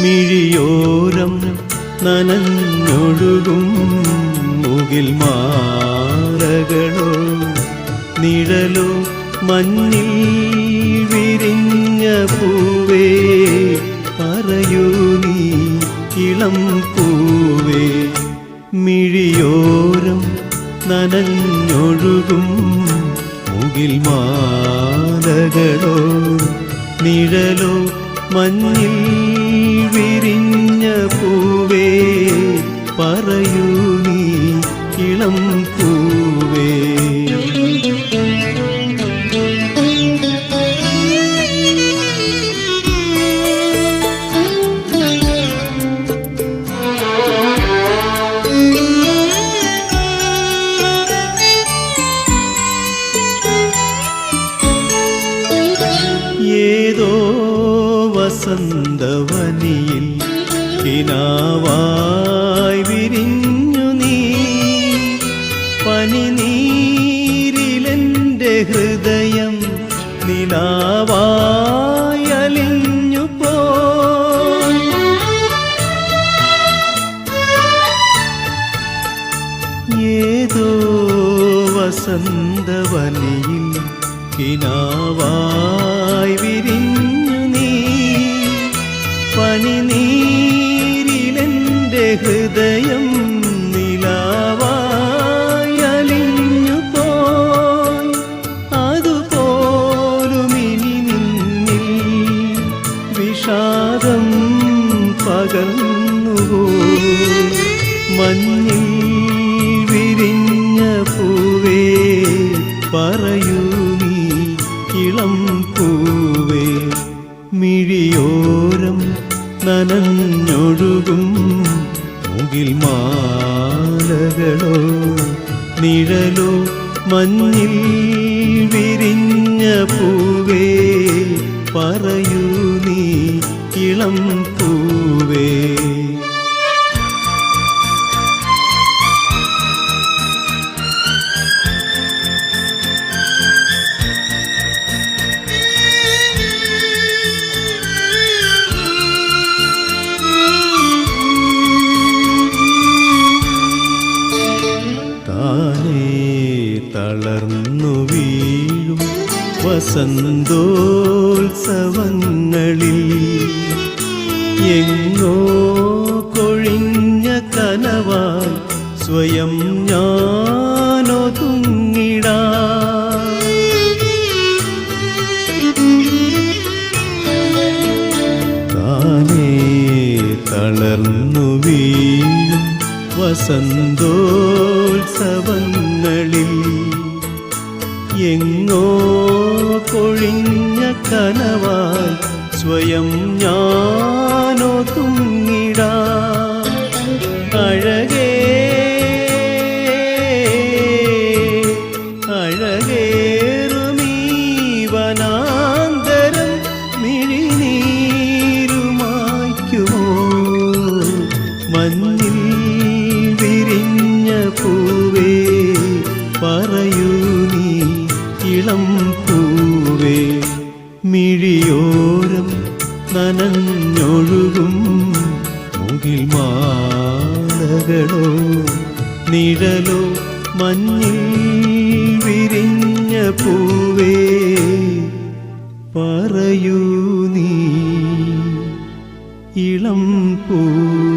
മിഴിയോരം നനഞ്ഞൊഴുകും മുകിൽ മാറകളോ നിഴലോ മഞ്ഞിൽ വിരിഞ്ഞ പൂവേ പറയൂ നീ ഇളം പൂ നനഞ്ഞൊഴുകും മുകിൽ മാലകളോ നിഴലോ മഞ്ഞിൽ വിരിഞ്ഞ പൂവേ പറയൂ നീ ഇളം വസന്തവനിയിൽ കിനാവായി വിരിഞ്ഞു നീ. പനിനീരിലെന്റെ ഹൃദയം നിലാവായി പോയി ഏതോ വസന്തവനിയിൽ കിനാവായി വിരിഞ്ഞു പനിനീരിലെന്റെ ഹൃദയം നിലാവായി അലിഞ്ഞു പോയി. അതുപോലും ഇനി നിന്നിൽ വിഷാദം പകർന്നുവോ? മഞ്ഞിൽ വിരിഞ്ഞ പൂവേ പറയൂ നീ ഇളം പൂവേ മിഴിയോരം നനഞ്ഞൊഴുകും മുകിൽ മാലകളോ നിഴലോ മഞ്ഞിൽ വിരിഞ്ഞ പൂവേ പറയൂ നീ ഇളം താനേ തളർന്നു വീഴും വസന്തോത്സവങ്ങളിൽ. എങ്ങോ കൊഴിഞ്ഞ കനവായി സ്വയം ഞാനൊതുങ്ങിടാ. താനേ തളർന്നു വീഴും വസന്തോത്സവങ്ങളിൽ എങ്ങോ കൊഴിഞ്ഞ കനവാൽ സ്വയം ഞാനോ തുങ്ങിടാ. അഴകേ അഴകേറുമീ മിഴിയോരം നനഞ്ഞൊഴുകും മുകിൽ മാലകളോ നിഴലോ മഞ്ഞിൽ വിരിഞ്ഞ പൂവേ പറയൂ നീ ഇളം പൂവേ